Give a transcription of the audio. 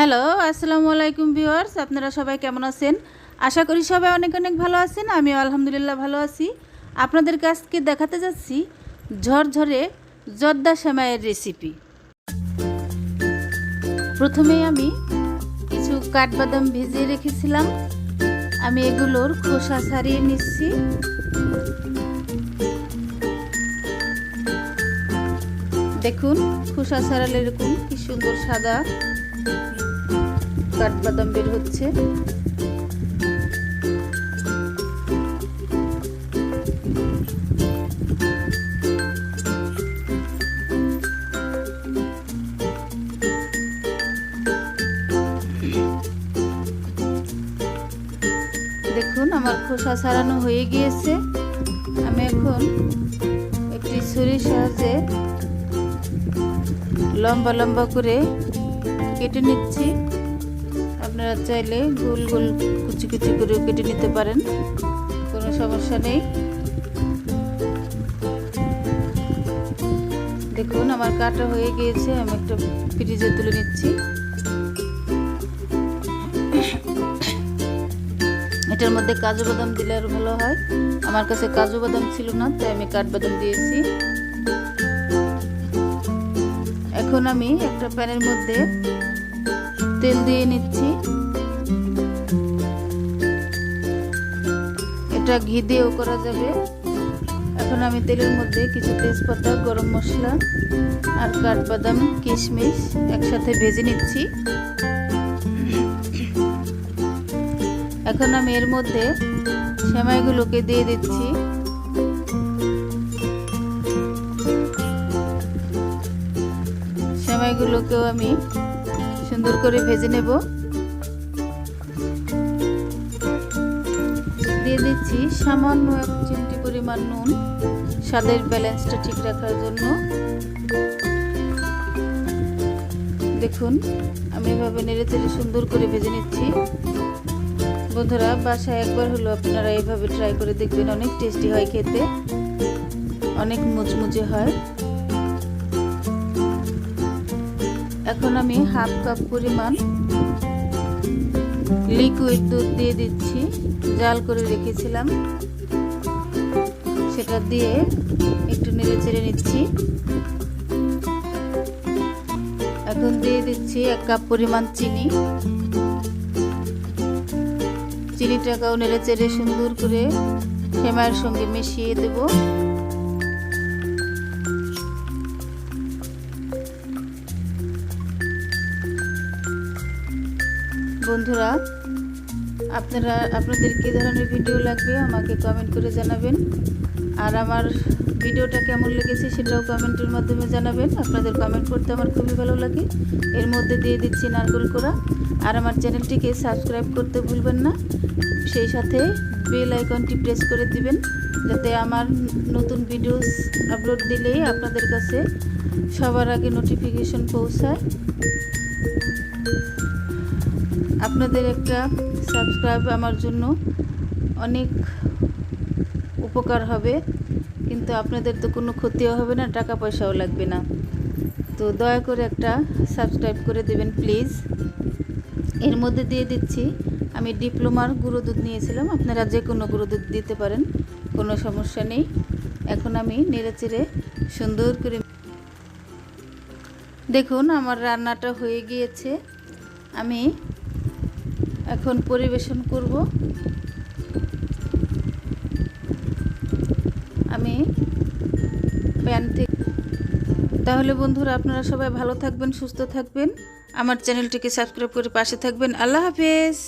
Hello, আসসালামু আলাইকুম viewers, আপনারা সবাই কেমন আছেন? আশা করি সবাই অনেক অনেক ভালো আছেন, আমিও আলহামদুলিল্লাহ ভালো আছি। আপনাদের কাছকে দেখাতে যাচ্ছি ঝরঝরে জর্দা সেমাইয়ের রেসিপি প্রথমে আমি কিছু কাঠবাদাম ভিজিয়ে রেখেছিলাম। আমি এগুলোর খোসা ছাড়িয়ে নিচ্ছি। দেখুন, খোসা ছাড়ালে এরকম কি সুন্দর সাদা কাঠবাদাম বের হচ্ছে। দেখুন, আমার খোসা ছাড়ানো হয়ে গিয়েছে। আমি এখন একটি ছুরির সাহায্যে লম্বা লম্বা করে কেটে নিচ্ছি। আপনারা চাইলে গোল গোল কুচি কুচি করে কেটে নিতে পারেন। কোনো সমস্যা নেই। দেখুন, আমার কাটা হয়ে গিয়েছে। আমি একটা ফ্রিজে তুলে নিচ্ছি। এটার মধ্যে কাজু বাদাম দিলে আরও ভালো হয়। আমার কাছে কাজু বাদাম ছিল না, তাই আমি কাঠবাদাম দিয়েছি। এখন আমি একটা প্যানের মধ্যে তেল দিয়ে নিচ্ছি। এটা ঘি দিয়েও করা যাবে। এখন আমি তেলের মধ্যে কিছু তেজপাতা, গরম মশলা আর কাঠবাদাম, কিশমিশ একসাথে ভেজে নিচ্ছি। এখন আমি এর মধ্যে সেমাইগুলোকে দিয়ে দিচ্ছি। সেমাইগুলোকেও আমি সুন্দর করে ভেজে নেব। দিয়ে দিচ্ছি সামান্য এক চিমটি পরিমাণ নুন, স্বাদের ব্যালেন্সটা ঠিক রাখার জন্য। দেখুন, আমি এভাবে নেড়ে চেড়ে সুন্দর করে ভেজে নিচ্ছি। বন্ধুরা, বাসায় একবার হলো আপনারা এভাবে ট্রাই করে দেখবেন, অনেক টেস্টি হয় খেতে, অনেক মুচমুচে হয়। এখন আমি হাফ কাপ পরিমাণ লিকুইড দুধ দিয়ে দিচ্ছি। জাল করে রেখেছিলাম। সেটা দিয়ে একটু নেড়ে চেড়ে নিচ্ছি। এখন দিয়ে দিচ্ছি এক কাপ পরিমাণ চিনি। চিনিটাকেও নেড়ে চেড়ে সুন্দর করে সেমাইয়ের সঙ্গে মিশিয়ে দেব। বন্ধুরা, আপনারা, আপনাদের কী ধরনের ভিডিও লাগবে আমাকে কমেন্ট করে জানাবেন। আর আমার ভিডিওটা কেমন লেগেছে সেটাও কমেন্টের মাধ্যমে জানাবেন। আপনাদের কমেন্ট করতে আমার খুবই ভালো লাগে। এর মধ্যে দিয়ে দিচ্ছি নারকেল কোড়া। আর আমার চ্যানেলটিকে সাবস্ক্রাইব করতে ভুলবেন না। সেই সাথে বেল আইকনটি প্রেস করে দিবেন, যাতে আমার নতুন ভিডিওস আপলোড দিলেই আপনাদের কাছে সবার আগে নোটিফিকেশন পৌঁছায়। আপনাদের একটা সাবস্ক্রাইব আমার জন্য অনেক উপকার হবে। কিন্তু আপনাদের তো কোনো ক্ষতিও হবে না, টাকা পয়সাও লাগবে না। তো দয়া করে একটা সাবস্ক্রাইব করে দেবেন প্লিজ এর মধ্যে দিয়ে দিচ্ছি, আমি ডিপ্লোমার গুঁড়ো দুধ নিয়েছিলাম, আপনারা যে কোনো গুঁড়ো দুধ দিতে পারেন, কোনো সমস্যা নেই। এখন আমি নেড়েচেড়ে সুন্দর করে দেখুন, আমার রান্নাটা হয়ে গিয়েছে। আমি এখন পরিবেশন করব। আমি প্যান থেকে তাহলে বন্ধুরা আপনারা সবাই ভালো থাকবেন, সুস্থ থাকবেন। আমার চ্যানেলটিকে সাবস্ক্রাইব করে পাশে থাকবেন। আল্লাহ হাফেজ।